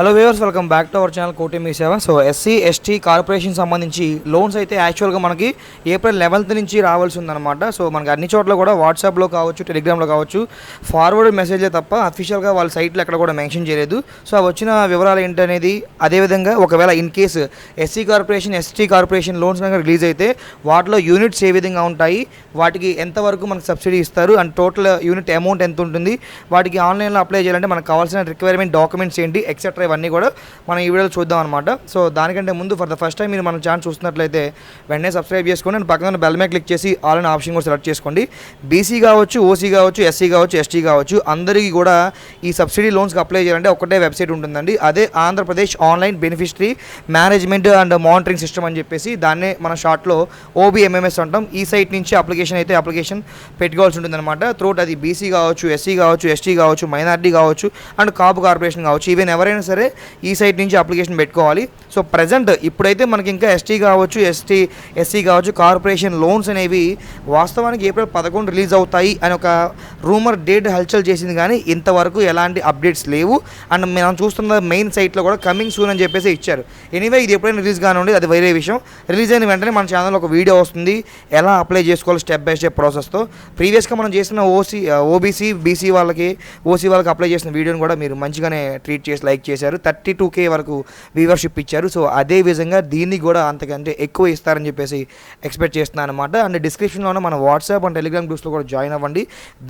Hello viewers welcome back to our channel Koti Mee Seva so SC ST corporation సంబంధించి loans అయితే యాక్చువల్గా మనకి April eleventh నుంచి రావాల్సి ఉందన్నమాట. సో మనకి అన్ని చోట్ల కూడా వాట్సాప్లో కావచ్చు టెలిగ్రామ్లో కావచ్చు ఫార్వర్డ్ మెసేజే తప్ప అఫీషియల్గా వాళ్ళ సైట్లో ఎక్కడ కూడా మెన్షన్ చేయలేదు. సో ఆ వచ్చిన వివరాలు ఏంటనేది అదేవిధంగా ఒకవేళ in case SC corporation ST corporation loans కనుక రిలీజ్ అయితే వాటిలో యూనిట్స్ ఏ విధంగా ఉంటాయి వాటికి ఎంతవరకు మనకు సబ్సిడీ ఇస్తారు అండ్ టోటల్ యూనిట్ అమౌంట్ ఎంత ఉంటుంది వాటికి ఆన్లైన్లో అప్లై చేయాలంటే మనకు కావాల్సిన రిక్వైర్మెంట్ డాక్యుమెంట్స్ ఏంటి ఎక్సెట్రా ఇవన్నీ కూడా మనం ఈ వీడియోలో చూద్దాం అనమాట సో దానికంటే ముందు ఫర్ ద ఫస్ట్ టైం మీరు మన ఛానల్ చూస్తున్నట్లయితే వెంటనే సబ్స్క్రైబ్ చేసుకోండి. అండ్ పక్కన బెల్ మీద క్లిక్ చేసి ఆల్ అండ్ ఆప్షన్ కూడా సెలెక్ట్ చేసుకోండి. బీసీ కావచ్చు ఓసీ కావచ్చు ఎస్సీ కావచ్చు ఎస్టీ కావచ్చు అందరికీ కూడా ఈ సబ్సిడీ లోన్స్కి అప్లై చేయాలంటే ఒకటే వెబ్సైట్ ఉంటుందండి. అదే Andhra Pradesh online beneficiary management and monitoring system అని చెప్పేసి దాన్నే మన షార్ట్లో ఓబీఎంఎంఎస్ అంటాం. ఈ సైట్ నుంచి అప్లికేషన్ అయితే అప్లికేషన్ పెట్టుకోవాల్సి ఉంటుందన్నమాట. త్రూట్ అది బీసీ కావచ్చు ఎస్సీ కావచ్చు ఎస్టీ కావచ్చు మైనారిటీ కావచ్చు అండ్ కాపు కార్పొరేషన్ కావచ్చు. ఈవెన్ ఎవరైనా సరే ఈ సైట్ నుంచి అప్లికేషన్ పెట్టుకోవాలి. సో ప్రజెంట్ ఇప్పుడైతే మనకి ఇంకా ఎస్టీ కావచ్చు ఎస్టీ ఎస్సీ కావచ్చు కార్పొరేషన్ లోన్స్ అనేవి వాస్తవానికి ఏప్రిల్ పదకొండు రిలీజ్ అవుతాయి అని ఒక రూమర్ డేట్ హల్చల్ చేసింది. కానీ ఇంతవరకు ఎలాంటి అప్డేట్స్ లేవు. అండ్ మనం చూస్తున్న మెయిన్ సైట్లో కూడా కమింగ్ సూన్ అని చెప్పేసి ఇచ్చారు. ఎనీవే ఇది ఎప్పుడైనా రిలీజ్ కానివ్వండి అది వేరే విషయం. రిలీజ్ అయిన వెంటనే మన ఛానల్లో ఒక వీడియో వస్తుంది. ఎలా అప్లై చేసుకోవాలి స్టెప్ బై స్టెప్ ప్రాసెస్తో. ప్రీవియస్గా మనం చేసిన ఓసీ ఓబీసీ బీసీ వాళ్ళకి ఓసీ వాళ్ళకి అప్లై చేసిన వీడియోని కూడా మీరు మంచిగానే ట్రీట్ చేసి లైక్ చేసి చేశారు. థర్టీ టూ కే వరకు వ్యూవర్షిప్ ఇచ్చారు. సో అదే విధంగా దీన్ని కూడా అంతకంటే ఎక్కువ ఇస్తారని చెప్పేసి ఎక్స్పెక్ట్ చేస్తున్నాను అనమాట అండ్ డిస్క్రిప్షన్లోనే మన వాట్సాప్ అండ్ టెలిగ్రామ్ గ్రూప్స్లో కూడా జాయిన్ అవ్వండి.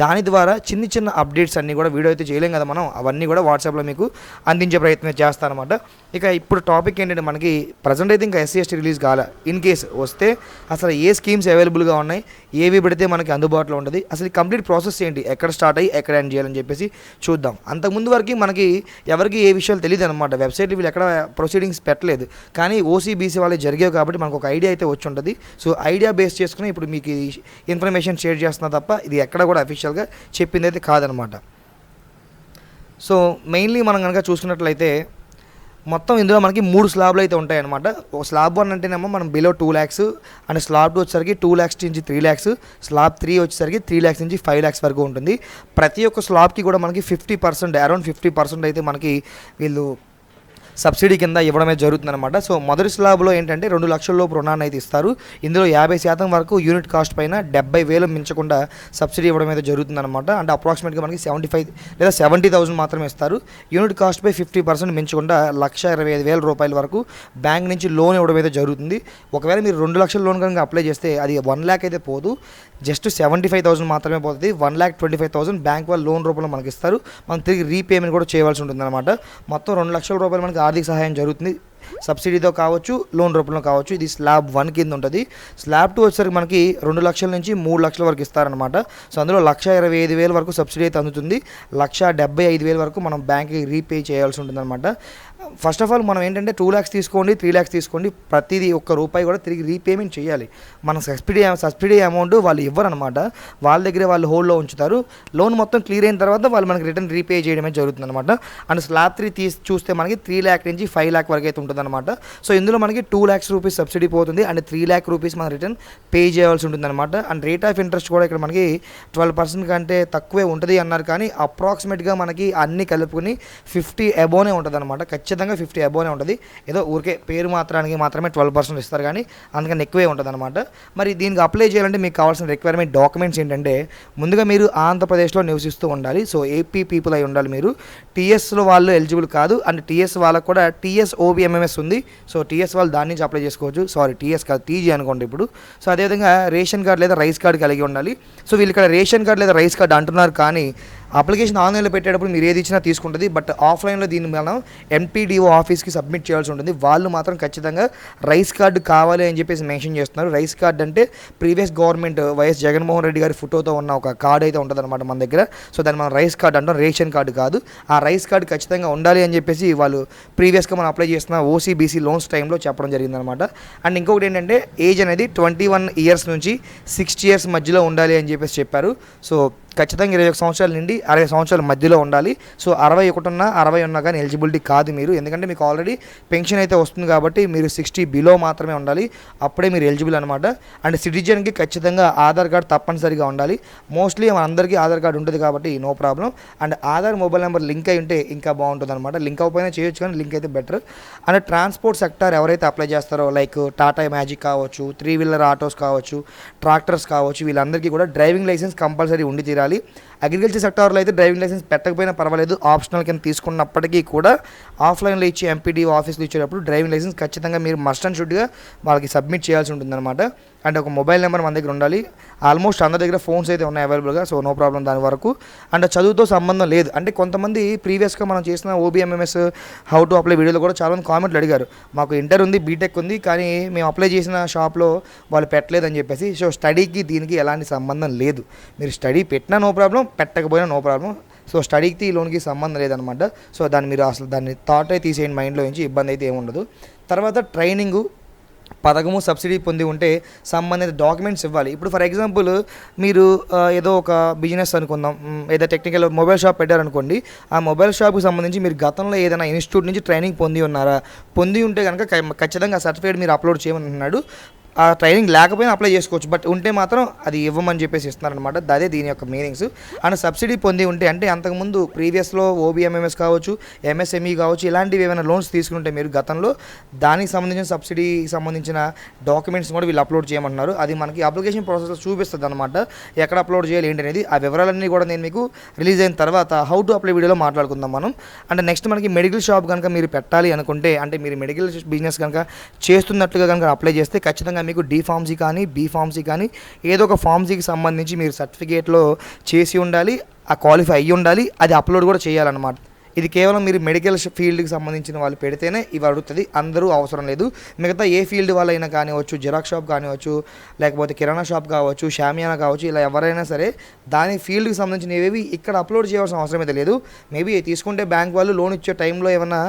దాని ద్వారా చిన్న చిన్న అప్డేట్స్ అన్నీ కూడా వీడియో అయితే చేయలేం కదా మనం. అవన్నీ కూడా వాట్సాప్లో మీకు అందించే ప్రయత్నం చేస్తానమాట ఇక ఇప్పుడు టాపిక్ ఏంటంటే మనకి ప్రజెంట్ అయితే ఇంకా ఎస్సీ ఎస్టీ రిలీజ్ కాలే. ఇన్ కేస్ వస్తే అసలు ఏ స్కీమ్స్ అవైలబుల్గా ఉన్నాయి? ఏవి పెడితే మనకి అందుబాటులో ఉంటుంది. అసలు ఈ కంప్లీట్ ప్రాసెస్ ఏంటి? ఎక్కడ స్టార్ట్ అయ్యి ఎక్కడ ఎండ్ చేయాలని చెప్పేసి చూద్దాం. అంతకుముందు వరకు మనకి ఎవరికి ఏ విషయాలు తెలియదు అనమాట వెబ్సైట్ వీళ్ళు ఎక్కడ ప్రొసీడింగ్స్ పెట్టలేదు. కానీ ఓసీబీసీ వాళ్ళే జరిగేవి కాబట్టి మనకు ఒక ఐడియా అయితే వచ్చి ఉంటుంది. సో ఐడియా బేస్ చేసుకుని ఇప్పుడు మీకు ఇన్ఫర్మేషన్ షేర్ చేస్తున్నా తప్ప ఇది ఎక్కడ కూడా అఫీషియల్గా చెప్పింది అయితే కాదనమాట సో మెయిన్లీ మనం కనుక చూసుకున్నట్లయితే మొత్తం ఇందులో మనకి మూడు స్లాబ్లు అయితే ఉంటాయి అనమాట ఒక స్లాబ్ వన్ అంటేనేమో మనం below two lakhs and slab two వచ్చేసరికి టూ ల్యాక్స్ నుంచి త్రీ ల్యాక్స్ స్లాబ్ త్రీ వచ్చేసరికి త్రీ ల్యాక్స్ నుంచి ఫైవ్ ల్యాక్స్ వరకు ఉంటుంది. ప్రతి ఒక్క స్లాబ్కి కూడా మనకి fifty percent around fifty percent అయితే మనకి వీళ్ళు సబ్సిడీ కింద ఇవ్వడమే జరుగుతుందన్నమాట. సో మొదటి స్లాబ్లో ఏంటంటే రెండు లక్షల లోపు రుణాన్ని అయితే ఇస్తారు. ఇందులో యాభై శాతం వరకు యూనిట్ కాస్ట్ పైన డెబ్బై వేలు మించకుండా సబ్సిడీ ఇవ్వడం అయితే జరుగుతుందన్నమాట. అంటే అప్రాక్సిమేట్గా మనకి సెవెంటీ ఫైవ్ లేదా సెవెంటీ థౌసండ్ మాత్రమే ఇస్తారు. యూనిట్ కాస్ట్ పై ఫిఫ్టీ పర్సెంట్ మించకుండా లక్ష ఇరవై ఐదు వేల రూపాయల వరకు బ్యాంక్ నుంచి లోన్ ఇవ్వడం అయితే జరుగుతుంది. ఒకవేళ మీరు రెండు లక్షల లోన్ కనుక అప్లై చేస్తే అది వన్ ల్యాక్ అయితే పోదు. జస్ట్ సెవెంటీ ఫైవ్ థౌసండ్ మాత్రమే పోతుంది. One lakh twenty five thousand bank వాళ్ళు లోన్ రూపంలో మనకి ఇస్తారు. మనం తిరిగి రీపేమెంట్ కూడా చేయవలసి ఉంటుంది అనమాట మొత్తం రెండు లక్షల రూపాయలు మనకి ఆర్థిక సహాయం జరుగుతుంది. సబ్సిడీతో కావచ్చు లోన్ రూపంలో కావచ్చు ఇది స్లాబ్ వన్ కింద ఉంటుంది. స్లాబ్ టూ వచ్చేసరికి మనకి రెండు లక్షల నుంచి మూడు లక్షల వరకు ఇస్తారనమాట సో అందులో లక్ష ఇరవై ఐదు వేల వరకు సబ్సిడీ అయితే అందుతుంది. లక్ష డెబ్బై ఐదు వేల వరకు మనం బ్యాంక్కి రీపే చేయాల్సి ఉంటుంది అనమాట ఫస్ట్ ఆఫ్ ఆల్ మనం ఏంటంటే టూ ల్యాక్స్ తీసుకోండి త్రీ ల్యాక్స్ తీసుకోండి ప్రతిదీ ఒక్క రూపాయి కూడా తిరిగి రీపేమెంట్ చేయాలి. మన సబ్సిడీ సబ్సిడీ అమౌంట్ వాళ్ళు ఇవ్వరనమాట వాళ్ళ దగ్గరే వాళ్ళు హోల్డ్లో ఉంచుతారు. లోన్ మొత్తం క్లియర్ అయిన తర్వాత వాళ్ళు మనకి రిటర్న్ రీపే చేయడమే జరుగుతుంది అనమాట అండ్ స్లాబ్ త్రీ తీసి చూస్తే మనకి త్రీ ల్యాక్ నుంచి ఫైవ్ ల్యాక్ వరకు అయితే ఉంటుంది అనమాట సో ఇందులో మనకి టూ ల్యాక్స్ రూపీస్ సబ్సిడీ పోతుంది అండ్ త్రీ ల్యాక్ రూపీస్ మనం రిటర్న్ పే చేయాల్సి ఉంటుంది అనమాట అండ్ రేట్ ఆఫ్ ఇంట్రెస్ట్ కూడా ఇక్కడ మనకి ట్వెల్వ్ పర్సెంట్ కంటే తక్కువే ఉంటుంది అన్నారు కానీ అప్రాక్సిమేట్గా మనకి అన్ని కలుపుకుని ఫిఫ్టీ అబోనే ఉంటుంది అనమాట ఖచ్చితంగా ఫిఫ్టీ అబోనే ఉంటుంది. ఏదో ఊరికే పేరు మాత్రానికి మాత్రమే ట్వెల్వ్ పర్సెంట్ ఇస్తారు కానీ అందుకని ఎక్కువే ఉంటుంది అనమాట మరి దీనికి అప్లై చేయాలంటే మీకు కావాల్సిన రిక్వైర్మెంట్ డాక్యుమెంట్స్ ఏంటంటే ముందుగా మీరు ఆంధ్రప్రదేశ్లో నివసిస్తూ ఉండాలి. సో ఏపీ పీపుల్ అయి ఉండాలి మీరు. టీఎస్లో వాళ్ళు ఎలిజిబుల్ కాదు. అండ్ టీఎస్ వాళ్ళకు కూడా T S O B M M S ఉంది. సో టీఎస్ వాళ్ళు దాని నుంచి అప్లై చేసుకోవచ్చు. సారీ టీఎస్ కాదు టీజీ అనుకోండి ఇప్పుడు. సో అదేవిధంగా రేషన్ కార్డు లేదా రైస్ కార్డు కలిగి ఉండాలి. సో వీళ్ళు ఇక్కడ రేషన్ కార్డు లేదా రైస్ కార్డు అంటున్నారు కానీ అప్లికేషన్ ఆన్లైన్లో పెట్టేటప్పుడు మీరు ఏది ఇచ్చినా తీసుకుంటుంది. బట్ ఆఫ్లైన్లో దీన్ని మనం ఎంపీడీఓ ఆఫీస్కి సబ్మిట్ చేయాల్సి ఉంటుంది. వాళ్ళు మాత్రం ఖచ్చితంగా రైస్ కార్డు కావాలి అని చెప్పేసి మెన్షన్ చేస్తున్నారు. రైస్ కార్డు అంటే previous government YS Jaganmohan Reddy గారి ఫోటోతో ఉన్న ఒక కార్డు అయితే ఉంటుంది అనమాట మన దగ్గర. సో దాన్ని మనం రైస్ కార్డు అంటాం. రేషన్ కార్డు కాదు. ఆ రైస్ కార్డు ఖచ్చితంగా ఉండాలి అని చెప్పేసి వాళ్ళు ప్రీవియస్గా మనం అప్లై చేస్తున్న ఓసీబీసీ లోన్స్ టైంలో చెప్పడం జరిగిందనమాట అండ్ ఇంకొకటి ఏంటంటే ఏజ్ అనేది ట్వంటీ వన్ ఇయర్స్ నుంచి సిక్స్టీ ఇయర్స్ మధ్యలో ఉండాలి అని చెప్పేసి చెప్పారు. సో ఖచ్చితంగా ఇరవై ఒక సంవత్సరాల నుండి అరవై సంవత్సరాల మధ్యలో ఉండాలి. సో అరవై ఒకటి ఉన్నా అరవై ఉన్నా కానీ ఎలిజిబిలిటీ కాదు మీరు. ఎందుకంటే మీకు ఆల్రెడీ పెన్షన్ అయితే వస్తుంది కాబట్టి మీరు సిక్స్టీ బిలో మాత్రమే ఉండాలి. అప్పుడే మీరు ఎలిజిబుల్ అనమాట అండ్ సిటిజన్కి ఖచ్చితంగా ఆధార్ కార్డ్ తప్పనిసరిగా ఉండాలి. మోస్ట్లీ మన అందరికీ ఆధార్ కార్డు ఉంటుంది కాబట్టి no problem and Aadhaar mobile number link అయి ఉంటే ఇంకా బాగుంటుంది అనమాట లింక్ అవ్వకపోయినా చేయొచ్చు కానీ లింక్ అయితే బెటర్. అండ్ ట్రాన్స్పోర్ట్ సెక్టర్ ఎవరైతే అప్లై చేస్తారో లైక్ టాటా మ్యాజిక్ కావచ్చు త్రీ వీలర్ ఆటోస్ కావచ్చు ట్రాక్టర్స్ కావచ్చు వీళ్ళందరికీ కూడా డ్రైవింగ్ లైసెన్స్ కంపల్సరీ ఉండి తీరాలి అగ్రికల్చర్ సెక్టార్లో అయితే డ్రైవింగ్ లైసెన్స్ పెట్టకపోయినా పర్వాలేదు. ఆప్షనల్ కింద తీసుకున్నప్పటికీ కూడా ఆఫ్లైన్లో ఇచ్చి ఎంపీడీ ఆఫీస్లో ఇచ్చేటప్పుడు డ్రైవింగ్ లైసెన్స్ ఖచ్చితంగా మీరు మస్ట్ అండ్ షుడ్గా వాళ్ళకి సబ్మిట్ చేయాల్సి ఉంటుందన్నమాట. అండ్ ఒక మొబైల్ నెంబర్ మన దగ్గర ఉండాలి. ఆల్మోస్ట్ అందరి దగ్గర ఫోన్స్ అయితే ఉన్నాయి అవైలబుల్గా సో నో ప్రాబ్లం దాని వరకు. అండ్ చదువుతో సంబంధం లేదు. అంటే కొంతమంది ప్రీవియస్గా మనం చేసిన ఓబీఎంఎంఎస్ హౌ టు అప్లై వీడియోలో కూడా చాలా మంది కామెంట్లు అడిగారు. మాకు ఇంటర్ ఉంది బీటెక్ ఉంది కానీ మేము అప్లై చేసిన షాప్లో వాళ్ళు పెట్టలేదని చెప్పేసి సో స్టడీకి దీనికి ఎలాంటి సంబంధం లేదు. మీరు స్టడీ పెట్టినా నో ప్రాబ్లం పెట్టకపోయినా నో ప్రాబ్లం సో స్టడీకి లోన్కి సంబంధం లేదనమాట. సో దాన్ని మీరు అసలు దాన్ని థాట్ అయితే తీసేయండి మైండ్లో నుంచి ఇబ్బంది అయితే ఏముండదు. తర్వాత ట్రైనింగు పథకము సబ్సిడీ పొంది ఉంటే సంబంధిత డాక్యుమెంట్స్ ఇవ్వాలి. ఇప్పుడు ఫర్ ఎగ్జాంపుల్ మీరు ఏదో ఒక బిజినెస్ అనుకుందాం. ఏదో టెక్నికల్ మొబైల్ షాప్ పెట్టారనుకోండి. ఆ మొబైల్ షాప్కి సంబంధించి మీరు గతంలో ఏదైనా ఇన్స్టిట్యూట్ నుంచి ట్రైనింగ్ పొంది ఉన్నారా? పొంది ఉంటే కనుక ఖచ్చితంగా సర్టిఫికేట్ మీరు అప్లోడ్ చేయమంటున్నాడు ఆ ట్రైనింగ్ లేకపోయినా అప్లై చేసుకోవచ్చు. బట్ ఉంటే మాత్రం అది ఇవ్వమని చెప్పేసి ఇస్తున్నారనమాట అదే దీని యొక్క మీనింగ్స్ అండ్ సబ్సిడీ పొంది ఉంటే అంటే అంతకుముందు ప్రీవియస్లో ఓబీఎంఎంఎస్ కావచ్చు ఎంఎస్ఎంఈ కావచ్చు ఇలాంటివి ఏమైనా లోన్స్ తీసుకుంటే మీరు గతంలో దానికి సంబంధించిన సబ్సిడీ సంబంధించిన డాక్యుమెంట్స్ కూడా వీళ్ళు అప్లోడ్ చేయమంటున్నారు. అది మనకి అప్లికేషన్ ప్రాసెస్లో చూపిస్తుంది అనమాట ఎక్కడ అప్లోడ్ చేయాలి ఏంటి అనేది ఆ వివరాలన్నీ కూడా నేను మీకు రిలీజ్ అయిన తర్వాత హౌ టు అప్లై వీడియోలో మాట్లాడుకుందాం మనం. అంటే నెక్స్ట్ మనకి మెడికల్ షాప్ కనుక మీరు పెట్టాలి అనుకుంటే అంటే మీరు మెడికల్ బిజినెస్ కనుక చేస్తున్నట్టుగా కనుక అప్లై చేస్తే ఖచ్చితంగా మీకు డి ఫార్మసీ కానీ బీ ఫార్మసీ కానీ ఏదో ఒక ఫార్మసీకి సంబంధించి మీరు సర్టిఫికేట్లో చేసి ఉండాలి ఆ క్వాలిఫై అయ్యి ఉండాలి అది అప్లోడ్ కూడా చేయాలన్నమాట. ఇది కేవలం మీరు మెడికల్ ఫీల్డ్కి సంబంధించిన వాళ్ళు పెడితేనే ఇవి అడుగుతుంది అందరూ అవసరం లేదు. మిగతా ఏ ఫీల్డ్ వాళ్ళైనా కానివచ్చు జిరాక్స్ షాప్ కానివచ్చు లేకపోతే కిరాణా షాప్ కావచ్చు షామియానా కావచ్చు ఇలా ఎవరైనా సరే దాని ఫీల్డ్కి సంబంధించిన ఏవేవి ఇక్కడ అప్లోడ్ చేయాల్సిన అవసరం అయితే లేదు. మేబీ తీసుకుంటే బ్యాంక్ వాళ్ళు లోన్ ఇచ్చే టైంలో ఏమైనా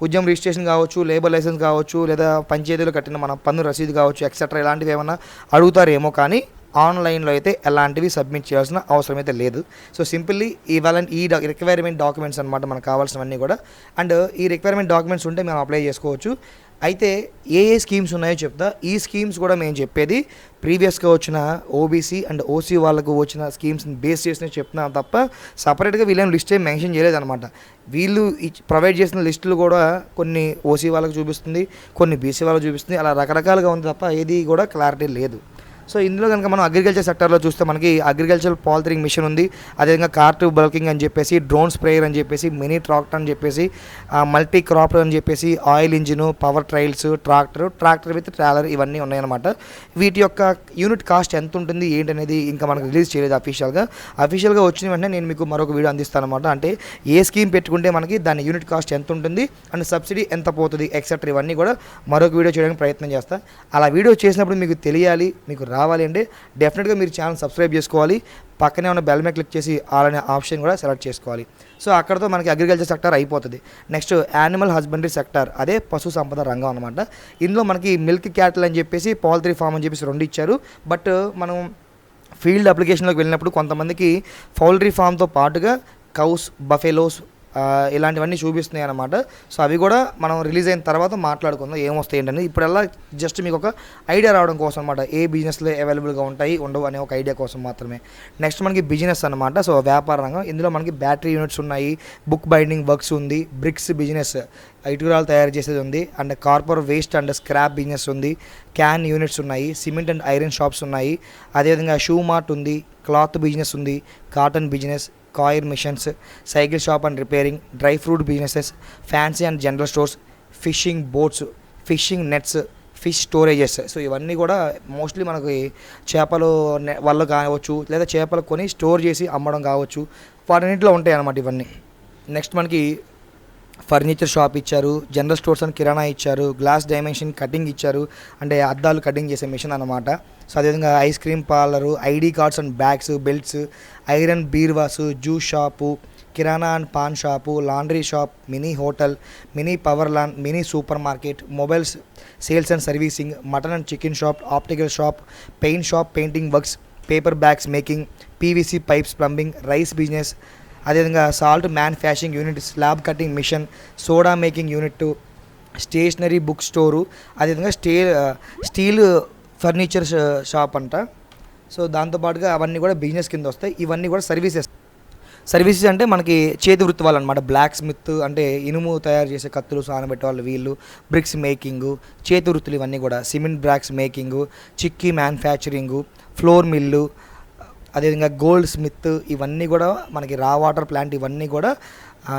ఉద్యమం రిజిస్ట్రేషన్ కావచ్చు లేబర్ లైసెన్స్ కావచ్చు లేదా పంచాయతీలో కట్టిన మన పన్ను రసీదు కావచ్చు ఎక్సెట్రా ఇలాంటివి ఏమైనా అడుగుతారేమో కానీ ఆన్లైన్లో అయితే ఎలాంటివి సబ్మిట్ చేయాల్సిన అవసరం అయితే లేదు. సో సింపుల్లీ ఇవాళ ఈ రిక్వైర్మెంట్ డాక్యుమెంట్స్ అనమాట మనకు కావాల్సినవన్నీ కూడా. అండ్ ఈ రిక్వైర్మెంట్ డాక్యుమెంట్స్ ఉంటే మేము అప్లై చేసుకోవచ్చు. అయితే ఏ ఏ స్కీమ్స్ ఉన్నాయో చెప్తా. ఈ స్కీమ్స్ కూడా మేము చెప్పేది ప్రీవియస్గా వచ్చిన ఓబీసీ అండ్ ఓసీ వాళ్ళకు వచ్చిన స్కీమ్స్ని బేస్ చేసిన చెప్తున్నా తప్ప సపరేట్గా వీళ్ళేం లిస్ట్ ఏం మెన్షన్ చేయలేదన్నమాట. వీళ్ళు ప్రొవైడ్ చేసిన లిస్టులు కూడా కొన్ని ఓసీ వాళ్ళకు చూపిస్తుంది కొన్ని బీసీ వాళ్ళకి చూపిస్తుంది. అలా రకరకాలుగా ఉంది తప్ప ఏది కూడా క్లారిటీ లేదు. సో ఇందులో కనుక మనం అగ్రికల్చర్ సెక్టర్లో చూస్తే మనకి అగ్రికల్చర్ పాలిథరింగ్ మిషన్ ఉంది. అదేవిధంగా కార్ట్ బల్కింగ్ అని చెప్పేసి డ్రోన్ స్ప్రేయర్ అని చెప్పేసి మినీ ట్రాక్టర్ అని చెప్పేసి మల్టీ క్రాప్ అని చెప్పేసి oil engine power trails tractor tractor with trailer ఇవన్నీ ఉన్నాయన్నమాట. వీటి యొక్క యూనిట్ కాస్ట్ ఎంత ఉంటుంది ఏంటనేది ఇంకా మనకు రిలీజ్ చేయలేదు అఫీషియల్గా అఫీషియల్గా వచ్చిన వెంటనే నేను మీకు మరొక వీడియో అందిస్తాను అనమాట అంటే ఏ స్కీమ్ పెట్టుకుంటే మనకి దాని యూనిట్ కాస్ట్ ఎంత ఉంటుంది అండ్ సబ్సిడీ ఎంత పోతుంది ఎక్సెట్రా ఇవన్నీ కూడా మరొక వీడియో చేయడానికి ప్రయత్నం చేస్తాను అలా వీడియో చేసినప్పుడు మీకు తెలియాలి మీకు రా రావాలి అంటే డెఫినెట్గా మీరు ఛానల్ సబ్స్క్రైబ్ చేసుకోవాలి. పక్కనే ఉన్న బెల్ మీద క్లిక్ చేసి అలానే ఆప్షన్ కూడా సెలెక్ట్ చేసుకోవాలి. సో అక్కడతో మనకి అగ్రికల్చర్ సెక్టర్ అయిపోతుంది. నెక్స్ట్ యానిమల్ హస్బెండరీ సెక్టర్ అదే పశు సంపద రంగం అనమాట ఇందులో మనకి మిల్క్ క్యాటల్ అని చెప్పేసి పౌల్ట్రీ ఫామ్ అని చెప్పేసి రెండు ఇచ్చారు. బట్ మనం ఫీల్డ్ అప్లికేషన్లోకి వెళ్ళినప్పుడు కొంతమందికి పౌల్ట్రీ ఫామ్తో పాటుగా కౌస్ బఫెలోస్ ఇలాంటివన్నీ చూపిస్తున్నాయి అనమాట సో అవి కూడా మనం రిలీజ్ అయిన తర్వాత మాట్లాడుకుందాం ఏమొస్తాయి ఏంటని ఇప్పుడల్లా జస్ట్ మీకు ఒక ఐడియా రావడం కోసం అనమాట ఏ బిజినెస్లో అవైలబుల్గా ఉంటాయి ఉండవు అనే ఒక ఐడియా కోసం మాత్రమే. నెక్స్ట్ మనకి బిజినెస్ అనమాట సో వ్యాపార రంగం. ఇందులో మనకి బ్యాటరీ యూనిట్స్ ఉన్నాయి బుక్ బైండింగ్ వర్క్స్ ఉంది బ్రిక్స్ బిజినెస్ ఇటుకురాలు తయారు చేసేది ఉంది and copper waste and scrap business ఉంది క్యాన్ యూనిట్స్ ఉన్నాయి సిమెంట్ అండ్ ఐరన్ షాప్స్ ఉన్నాయి అదేవిధంగా షూ మార్ట్ ఉంది క్లాత్ బిజినెస్ ఉంది cotton business coir machines cycle shop and repairing dry fruit businesses fancy and general stores fishing boats fishing nets fish storages so ఇవన్నీ కూడా mostly మనకి చేపలు నె- వల్ల కావచ్చు లేదా చేపలు కొని స్టోర్ చేసి అమ్మడం కావచ్చు వాటన్నింటిలో ఉంటాయి అన్నమాట ఇవన్నీ. నెక్స్ట్ మనకి ఫర్నిచర్ షాప్ ఇచ్చారు జనరల్ స్టోర్స్ అని కిరాణా ఇచ్చారు గ్లాస్ డైమెన్షన్ కటింగ్ ఇచ్చారు అంటే అద్దాలు కటింగ్ చేసే మిషన్ అనమాట సో అదేవిధంగా ice cream parlour ID cards and bags belts iron బీర్వాసు juice shop kirana and paan shop laundry shop mini hotel mini power loom mini super market mobiles sales and servicing mutton and chicken shop optical shop paint shop painting works paper bags making PVC pipes plumbing rice business అదేవిధంగా salt manufacturing unit slab cutting machine soda making unit stationery book store అదేవిధంగా స్టే steel furniture shop అంట. So దాంతోపాటుగా అవన్నీ కూడా business కింద వస్తాయి. ఇవన్నీ కూడా సర్వీసెస్ సర్వీసెస్ అంటే మనకి చేతి వృత్తి వాళ్ళు అనమాట బ్లాక్ స్మిత్ అంటే ఇనుము తయారు చేసే కత్తులు సానబెట్టే వాళ్ళు. వీళ్ళు బ్రిక్స్ మేకింగు చేతి వృత్తులు ఇవన్నీ కూడా. Cement bricks making chikki manufacturing flour mill అదేవిధంగా గోల్డ్ స్మిత్ ఇవన్నీ కూడా మనకి రా వాటర్ ప్లాంట్ ఇవన్నీ కూడా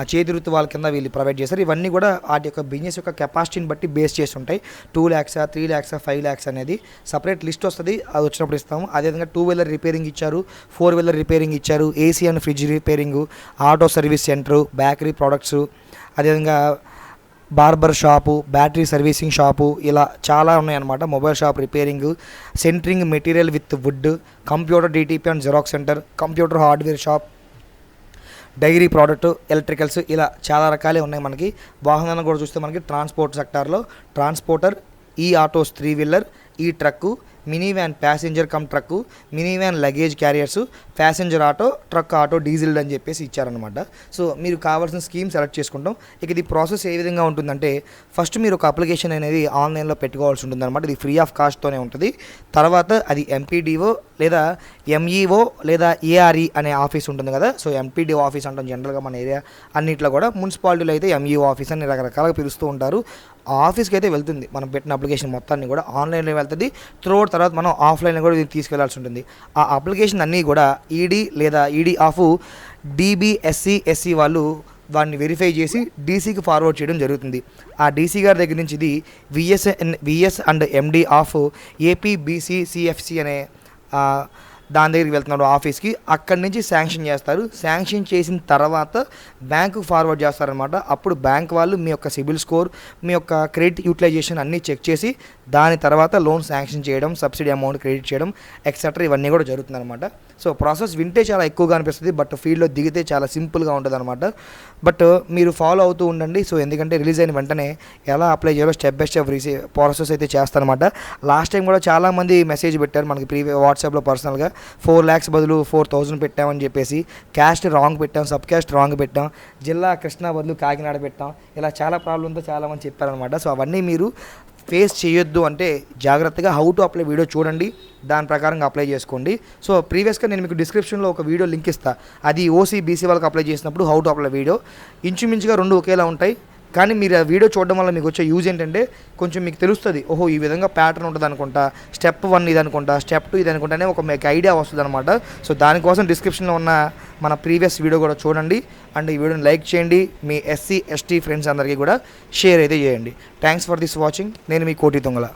చేతి ఋతువాల వాళ్ళ కింద వీళ్ళు ప్రొవైడ్ చేస్తారు. ఇవన్నీ కూడా వాటి యొక్క బిజినెస్ యొక్క కెపాసిటీని బట్టి బేస్ చేసి ఉంటాయి. Two lakhs three lakhs five lakhs అనేది సపరేట్ లిస్ట్ వస్తుంది. అది వచ్చినప్పుడు ఇస్తాము. అదేవిధంగా టూ వీలర్ రిపేరింగ్ ఇచ్చారు ఫోర్ వీలర్ రిపేరింగ్ ఇచ్చారు AC and fridge repairing auto service centre bakery products అదేవిధంగా barber shop battery servicing shop ఇలా చాలా ఉన్నాయన్నమాట. Mobile shop repairing centering material with wood computer DTP and xerox centre computer hardware shop dairy product electricals ఇలా చాలా రకాలే ఉన్నాయి మనకి. వాహనాలను కూడా చూస్తే మనకి ట్రాన్స్పోర్ట్ సెక్టార్లో ట్రాన్స్పోర్టర్ ఈ ఆటోస్ త్రీ వీలర్ ఈ truck mini van passenger cum truck mini van luggage carriers passenger auto truck auto diesel అని చెప్పేసి ఇచ్చారనమాట సో మీరు కావాల్సిన స్కీమ్ సెలెక్ట్ చేసుకుంటాం. ఇక ఇది ప్రాసెస్ ఏ విధంగా ఉంటుందంటే ఫస్ట్ మీరు ఒక అప్లికేషన్ అనేది ఆన్లైన్లో పెట్టుకోవాల్సి ఉంటుంది అనమాట ఇది ఫ్రీ ఆఫ్ కాస్ట్తోనే ఉంటుంది. తర్వాత అది ఎంపీడీఓ లేదా ఎంఈఓ లేదా ఏఆర్ఈ అనే ఆఫీస్ ఉంటుంది కదా. సో ఎంపీడీఓ ఆఫీస్ అంటాం జనరల్గా మన ఏరియా అన్నిట్లో కూడా. మున్సిపాలిటీలో అయితే ఎంఈఓ ఆఫీస్ అని రకరకాలుగా పిలుస్తూ ఉంటారు. ఆఫీస్కి అయితే వెళ్తుంది. మనం పెట్టిన అప్లికేషన్ మొత్తాన్ని కూడా ఆన్లైన్లో వెళ్తుంది. త్రోట్ తర్వాత మనం ఆఫ్లైన్లో కూడా దీన్ని తీసుకెళ్ళాల్సి ఉంటుంది. ఆ అప్లికేషన్ అన్నీ కూడా ఈడీ లేదా ఈడీ ఆఫ్ డీబీఎస్సీ ఎస్సీ వాళ్ళు వాడిని వెరిఫై చేసి డీసీకి ఫార్వర్డ్ చేయడం జరుగుతుంది. ఆ డీసీ గారి దగ్గర నుంచి ఇది VSN VS and MD of AP BC CFC అనే దాని దగ్గరికి వెళ్తున్నాడు ఆఫీస్కి. అక్కడి నుంచి శాంక్షన్ చేస్తారు. శాంక్షన్ చేసిన తర్వాత బ్యాంకు ఫార్వర్డ్ చేస్తారనమాట అప్పుడు బ్యాంక్ వాళ్ళు మీ యొక్క సిబిల్ స్కోర్ మీ యొక్క క్రెడిట్ యూటిలైజేషన్ అన్నీ చెక్ చేసి దాని తర్వాత లోన్ శాంక్షన్ చేయడం సబ్సిడీ అమౌంట్ క్రెడిట్ చేయడం ఎక్సెట్రా ఇవన్నీ కూడా జరుగుతుందన్నమాట. సో ప్రాసెస్ వింటే చాలా ఎక్కువగా అనిపిస్తుంది బట్ ఫీల్డ్లో దిగితే చాలా సింపుల్గా ఉంటుంది అనమాట బట్ మీరు ఫాలో అవుతూ ఉండండి. సో ఎందుకంటే రిలీజ్ అయిన వెంటనే ఎలా అప్లై చేయాలో స్టెప్ బై స్టెప్ రీసీ ప్రాసెస్ అయితే చేస్తారనమాట లాస్ట్ టైం కూడా చాలామంది మెసేజ్ పెట్టారు మనకి ప్రీవియస్ వాట్సాప్లో పర్సనల్గా. ఫోర్ ల్యాక్స్ బదులు ఫోర్ థౌజండ్ పెట్టామని చెప్పేసి క్యాస్ట్ రాంగ్ పెట్టాం సబ్ క్యాస్ట్ రాంగ్ పెట్టాం జిల్లా కృష్ణా బదులు కాకినాడ పెట్టాం ఇలా చాలా ప్రాబ్లంతో చాలామంది చెప్పారనమాట సో అవన్నీ మీరు ఫేస్ చేయొద్దు అంటే జాగ్రత్తగా హౌ టు అప్లై వీడియో చూడండి దాని ప్రకారంగా అప్లై చేసుకోండి. సో ప్రీవియస్గా నేను మీకు డిస్క్రిప్షన్లో ఒక వీడియో లింక్ ఇస్తాను అది ఓసీ బీసీ వాళ్ళకి అప్లై చేసినప్పుడు హౌ టు అప్లై వీడియో. ఇంచుమించుగా రెండు ఒకేలా ఉంటాయి. కానీ మీరు ఆ వీడియో చూడడం వల్ల మీకు వచ్చే యూజ్ ఏంటంటే కొంచెం మీకు తెలుస్తుంది ఓహో ఈ విధంగా ప్యాటర్న్ ఉంటుంది అనుకుంటా స్టెప్ వన్ ఇది అనుకుంటా స్టెప్ టూ ఇది అనుకుంటానే ఒక మీకు ఐడియా వస్తుంది అనమాట సో దానికోసం డిస్క్రిప్షన్లో ఉన్న మన ప్రీవియస్ వీడియో కూడా చూడండి. అండ్ ఈ వీడియోని లైక్ చేయండి. మీ ఎస్సీ ఎస్టీ ఫ్రెండ్స్ అందరికీ కూడా షేర్ అయితే చేయండి. థ్యాంక్స్ ఫర్ దిస్ వాచింగ్ నేను మీ కోటి దొంగల.